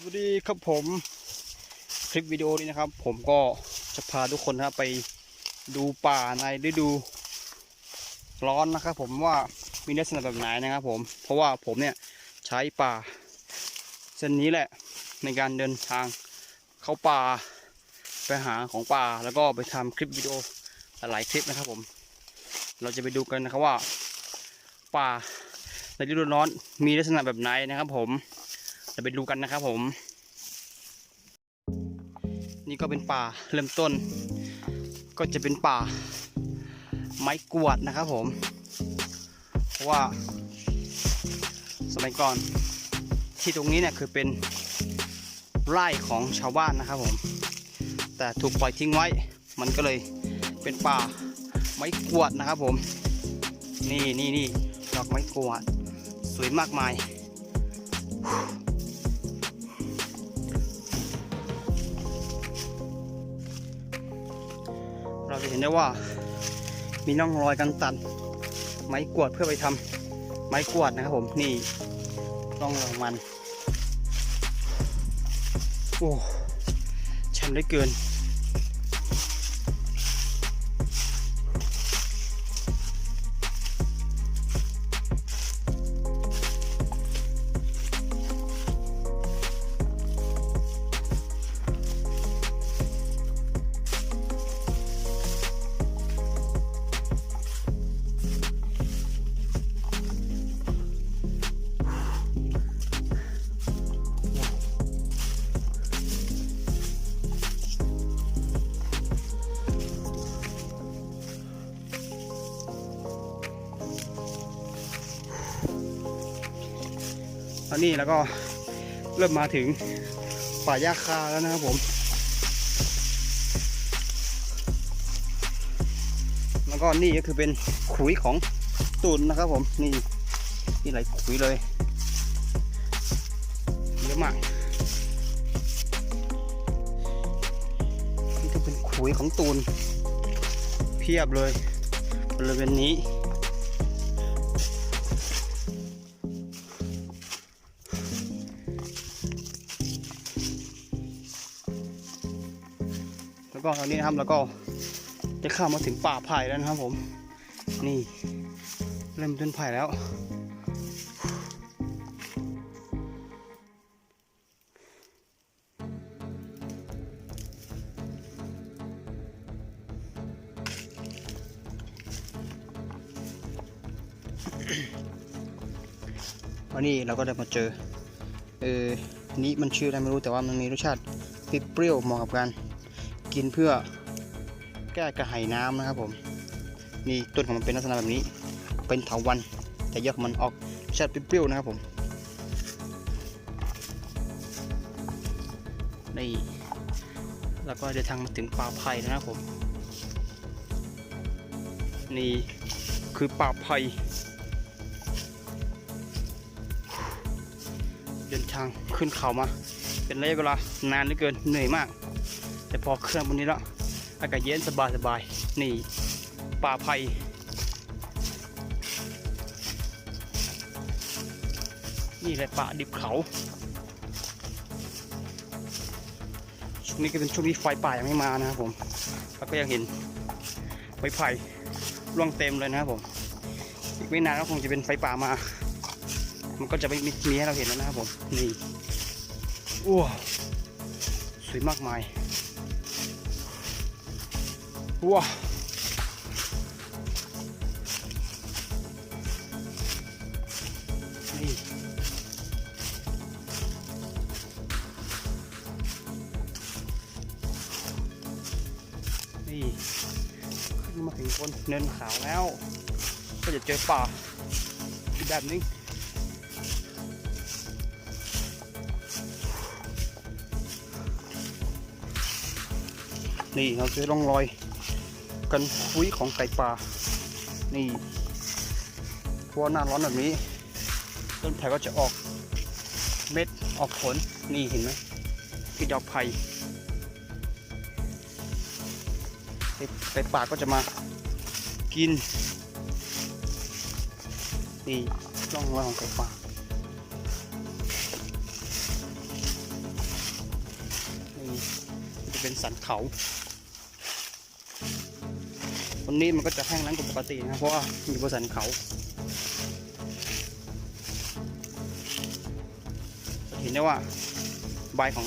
สวัสดีครับผมคลิปวิดีโอนี้นะครับ ผมก็จะพาทุกคนนะครับไปดูป่าในฤดู ร้อนนะครับ ผมว่ามีลักษณะแบบไหนนะครับ ผมเพราะว่าผมเนี่ยใช้ป่า เส้นนี้แหละ ในการเดินทางเข้าป่าไปหาของป่าแล้วก็ไปทำคลิปวิดีโอหลายคลิปนะครับ ผม เราจะไปดูกันนะครับว่า ป่าในฤดูร้อนมีลักษณะแบบไหนนะครับ ผม จะไปดูกันนะครับผม นี่ก็เป็นป่าเริ่มต้น ก็จะเป็นป่า ไม้กวาดนะครับผม เพราะว่าสมัยก่อนที่ตรงนี้เนี่ยคือเป็นไร่ของชาวบ้านนะครับผม แต่ถูกปล่อยทิ้งไว้ มันก็เลยเป็นป่าไม้กวาดนะครับผม นี่นี่นี่ดอกไม้กวาดสวยมากมาย นได้ว่ามีน่องรอยการตัดไม้กวาดเพื่อไปทำไม้กวาดนะครับผมนี่ร่องรอยมัน โอ้ชันได้เกิน นนี้แล้วก็เริ่มมาถึงป่าหญ้าคาแล้วนะครับผม แล้วก็นี่ก็คือเป็นขุยของตุนนะครับผมนี่นี่ไหลขุยเลยเยอะมากนี่ก็เป็นขุยของตูนเพียบเลยบริเวณนี้ แล้วก็ตอนนี้นะครับแล้วก็ได้เข้ามาถึงป่าไผ่แล้วนะครับผม นี่เริ่มต้นไผ่แล้ว วันนี้เราก็ได้มาเจอ เออนี่มันชื่ออะไรไม่รู้แต่ว่ามันมีรสชาติเปรี้ยวเหมาะกับการ กินเพื่อแก้กระหายน้ำนะครับผมนี่ต้นของมันเป็นลักษณะแบบนี้ เป็นเถาวันแต่ยอดมันออกชาติเปรี้ยวๆนะครับผมนี่แล้วก็เดินทางมาถึงป่าไผ่นะครับผม นี่คือป่าไผ่เดินทางขึ้นเขามา เป็นระยะเวลานานเหลือเกินเหนื่อยมาก พอเครื่องบนนี้แล้วอากาศเย็นสบายสบายนี่ป่าไผ่นี่แหละป่าดิบเขาช่วงนี้ก็เป็นช่วงที่ไฟป่ายังไม่มานะครับผมแล้วก็ยังเห็นไม้ไผ่ร่วงเต็มเลยนะครับผม อีกไม่นานก็คงจะเป็นไฟป่ามา มันก็จะไม่มีมีให้เราเห็นแล้วนะครับผม นี่ อ้วสวยมากมาย ว้านี่นี่ขึ้นมาถึงบนเนินขาวแล้ว ก็จะเจอป่าแบบนึงนี่เราเจอร่องรอย กันคุยของไก่ป่า นี่เพราะว่าหน้าร้อนแบบนี้ ต้นไผ่ก็จะออกเม็ดออกผล นี่เห็นไหมที่ดอกไผ่ไก่ไก่ป่าก็จะมากิน นี่ร่องรอยของไก่ป่าจะเป็นสันเขา ตรงนี้มันก็จะแห้งแล้งกว่าปกตินะครับเพราะว่าอยู่บนสันเขาจะเห็นได้ว่าใบของ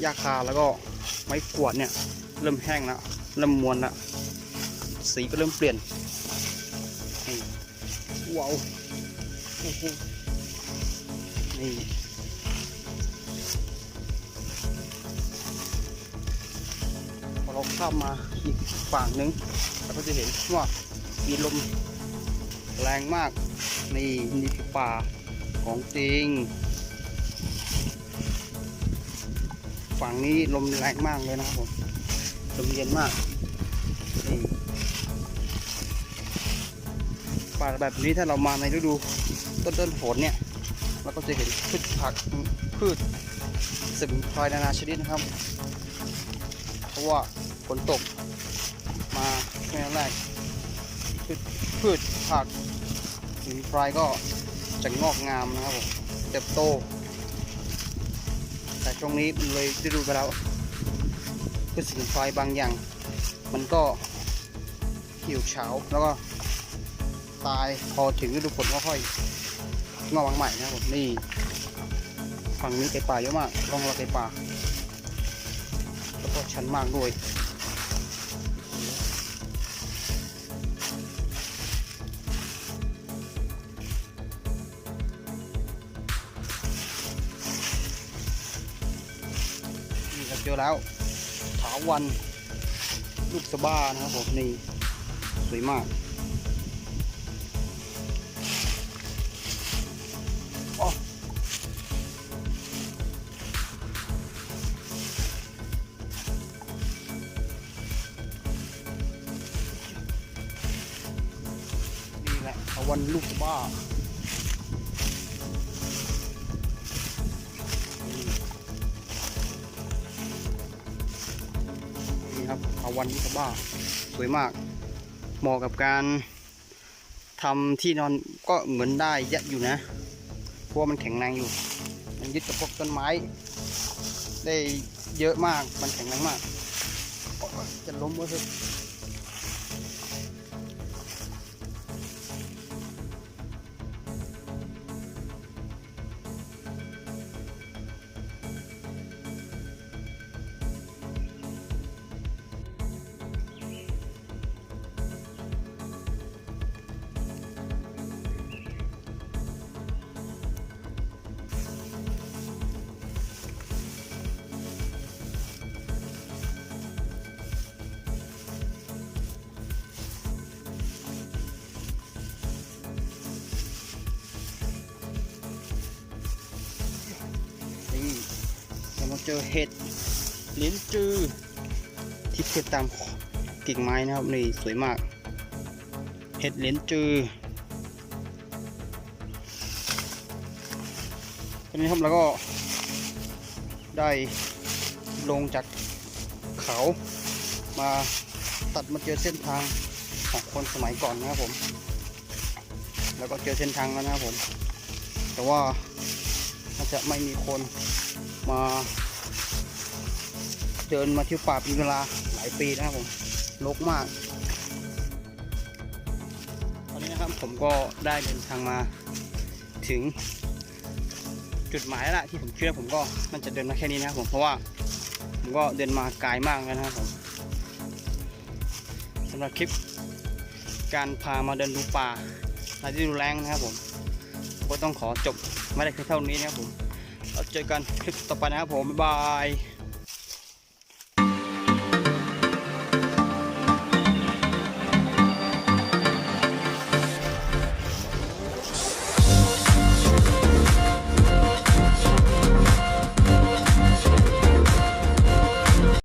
หญ้าคาแล้วก็ไม้กวาดเนี่ย เริ่มแห้งแล้วเริ่มมวนแล้วสีก็เริ่มเปลี่ยนว้าวนี่ เราข้ามมาอีกฝั่งหนึ่งเราก็จะเห็นว่ามีลมแรงมากนี่นี่คือป่าของจริง ฝั่งนี้ลมแรงมากเลยนะครับผมลมเย็นมากนี่ป่าแบบนี้ถ้าเรามาในฤดูต้นต้นฝนเนี่ยเราก็จะเห็นพืชผักพืชสมุนไพรนานาชนิดนะครับ ราะว่าฝนตกมาช่แรกพืชพืชผักสมุนไพรก็จะงอกงามนะครับผมเติบโต แต่ช่วงนี้มันเลยฤดูไปแล้วพืชสมุนไพรบางอย่าง มันก็เหี่ยวเฉาแล้วก็ตายพอถึงฤดูฝนก็ค่อยงอกมาใหม่นะครับผมนี่ฝั่งนี้ไก่ป่าเยอะมากร่องรอยไก่ป่า ชันมากด้วย นี่ครับเจอแล้วถาวัน ลูกสบ้านะครับผมนี่ สวยมากันลูกบ้านี่ครับถาวันลูกสะบ้า สวยมาก เหมาะกับการทำที่นอนก็เหมือนได้ยอะอยู่นะ เพราะมันแข็งแรงอยู่ มันยึดกับพวกต้นไม้ ได้เยอะมาก มันแข็งแรงมาก จะล้มวะเถอ เจอเห็ดลิ้นจือที่เกิดตามกิ่งไม้นะครับนี่สวยมาก เห็ดลิ้นจือตอนนี้ครับเราก็ได้ลงจากเขามาตัดมาเจอเส้นทางของคนสมัยก่อนนะครับผม แล้วก็เจอเส้นทางแล้วนะครับผม แต่ว่าน่าจะไม่มีคนมา เดินมาที่ป่าเป็นเวลาหลายปีนะครับผมรกมาก ตอนนี้นะครับผมก็ได้เดินทางมาถึงจุดหมายแล้วล่ะที่ผมคิดว่าผมก็มันจะเดินมาแค่นี้นะครับผมเพราะว่าผมก็เดินมาไกลมากแล้วนะครับผมสำหรับคลิปการพามาเดินดูป่าในที่ดูแรงนะครับผมก็ต้องขอจบไม่ได้แค่เท่านี้นะครับผมเราเจอกันคลิปต่อไปนะครับผมบ๊ายบาย